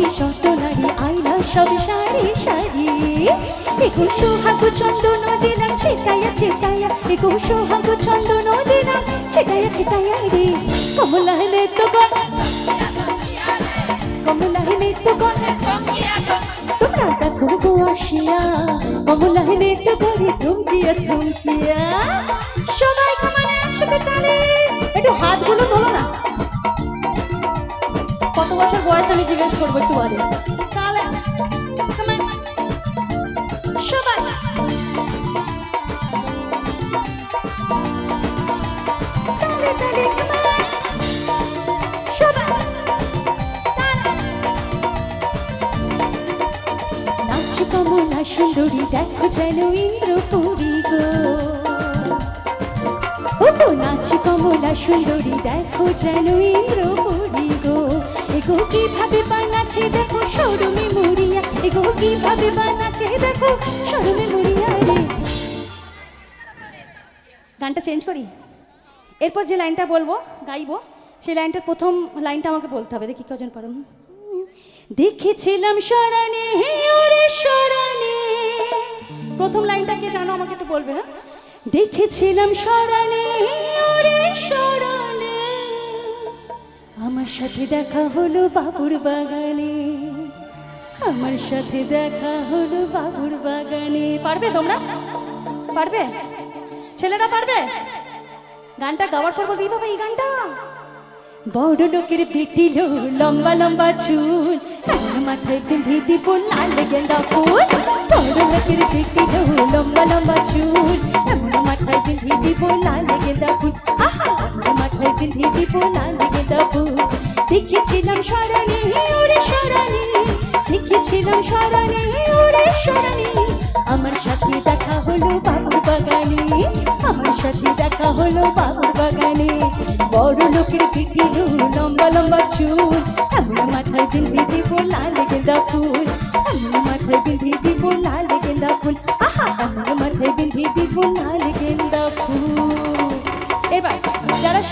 ভালোবাসি যত নারী আইনা সব সারি সারি। এগো সোহাগ চন্দন দিলাম ছিটাইয়া ছিটাইয়া এগো সোহাগ চন্দন দিলাম ছিটাইয়া ছিটাইয়া রে কমলা রে। তো গন কমলা রে তো গন তোমরা দেখো গো আসিয়া। কমলা রে তো গরে থমকিয়া থমকিয়া আমি জিজ্ঞেস করব একটু বাদে তাহলে. সবাই। কমলা সুন্দরী দেখো যেন ইন্দ্রপুরী গো। ওগো নাচ কমলা সুন্দরী দেখো যেন ইন্দ্রপুরী দেখো মরিয়া। এগো, কীভাবে দেখো মরিয়া রে। গানটা চেঞ্জ করি? এরপর যে লাইনটা বলব, গাইবো, সেই লাইনটার প্রথম লাইনটা আমাকে বলতে হবে। দেখি কজন পারো। দেখেছিলাম সরানে ওরে সরানে প্রথম লাইনটা কে জানো, আমাকে একটু বলবে হ্যাঁ? দেখেছিলাম সরানে ওরে সরানে আমার সাথে দেখা হলো বাবুর বাগানে। আমার সাথে দেখা হলো বাবুর বাগানে। পারবে তোমরা? পারবে? ছেলেরা পারবে? গানটা গাওয়ার পর বলবি বাবা এই গানটা? বড় লোকের পিটিল লম্বা লম্বা চুল মাথায় পিন্ধি দিব লাল গেন্দা ফুল। বড় লোকের পিটিল লম্বা লম্বা চুল মাথায় পিন্ধি দিব লাল গেন্দা ফুল। আহা, ভয় বিধিটি পোলা দিকে দাবু দেখেছিলাম স্মরণে, ওরে স্মরণে। দেখেছিলাম স্মরণে, ওরে স্মরণে। আমার সাথে দেখা হলো বাবুর বাগানে। আমার সাথে দেখা হলো বাবুর বাগানে। বড় লোকের পিঠে লম্বা লম্বা চুল। আমার মাথায় বিন্ধি দিব লাল গেঁদা ফুল এমন মাথায় বিন্ধি দিব লাল গেঁদা ফুল আহা এমন মাথায় বিন্ধি এবার যারা